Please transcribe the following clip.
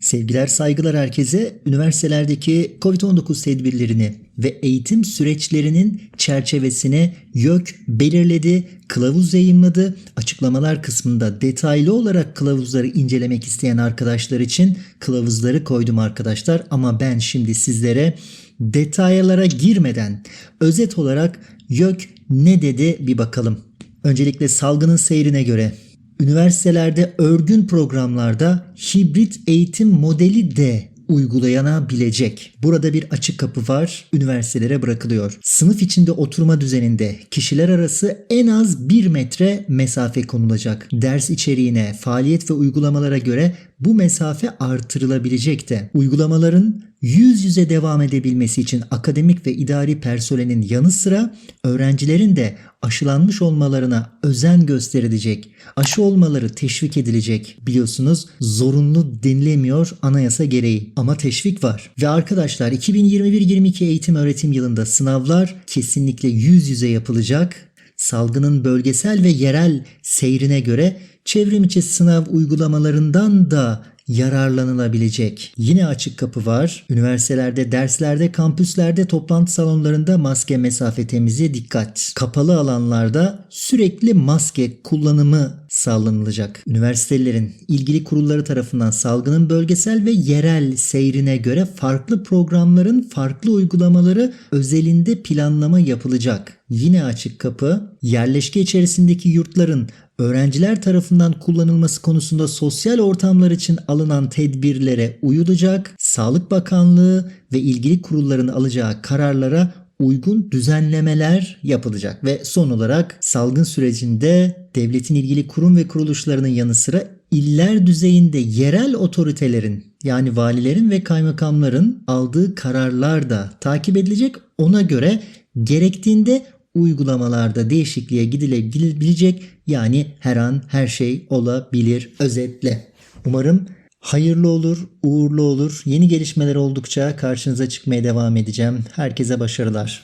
Sevgiler saygılar herkese. Üniversitelerdeki COVID-19 tedbirlerini ve eğitim süreçlerinin çerçevesine YÖK belirledi, kılavuz yayınladı. Açıklamalar kısmında detaylı olarak kılavuzları incelemek isteyen arkadaşlar için kılavuzları koydum arkadaşlar. Ama ben şimdi sizlere detaylara girmeden özet olarak YÖK ne dedi bir bakalım. Öncelikle salgının seyrine göre Üniversitelerde örgün programlarda hibrit eğitim modeli de uygulanabilecek. Burada bir açık kapı var. Üniversitelere bırakılıyor. Sınıf içinde oturma düzeninde kişiler arası en az 1 metre mesafe konulacak. Ders içeriğine, faaliyet ve uygulamalara göre bu mesafe artırılabilecek de. Uygulamaların yüz yüze devam edebilmesi için akademik ve idari personelin yanı sıra öğrencilerin de aşılanmış olmalarına özen gösterilecek. Aşı olmaları teşvik edilecek. Biliyorsunuz zorunlu denilemiyor anayasa gereği ama teşvik var. Ve arkadaşlar 2021-22 eğitim öğretim yılında sınavlar kesinlikle yüz yüze yapılacak. Salgının bölgesel ve yerel seyrine göre çevrim içi sınav uygulamalarından da yararlanılabilecek. Yine açık kapı var. Üniversitelerde, derslerde, kampüslerde, toplantı salonlarında maske mesafe temizliğe dikkat. Kapalı alanlarda sürekli maske kullanımı sağlanılacak. Üniversitelerin ilgili kurulları tarafından salgının bölgesel ve yerel seyrine göre farklı programların farklı uygulamaları özelinde planlama yapılacak. Yine açık kapı, yerleşke içerisindeki yurtların öğrenciler tarafından kullanılması konusunda sosyal ortamlar için alınan tedbirlere uyulacak. Sağlık Bakanlığı ve ilgili kurulların alacağı kararlara uygun düzenlemeler yapılacak ve son olarak salgın sürecinde devletin ilgili kurum ve kuruluşlarının yanı sıra iller düzeyinde yerel otoritelerin yani valilerin ve kaymakamların aldığı kararlar da takip edilecek. Ona göre gerektiğinde uygulamalarda değişikliğe gidilebilecek yani her an her şey olabilir özetle. Umarım hayırlı olur, uğurlu olur. Yeni gelişmeler oldukça karşınıza çıkmaya devam edeceğim. Herkese başarılar.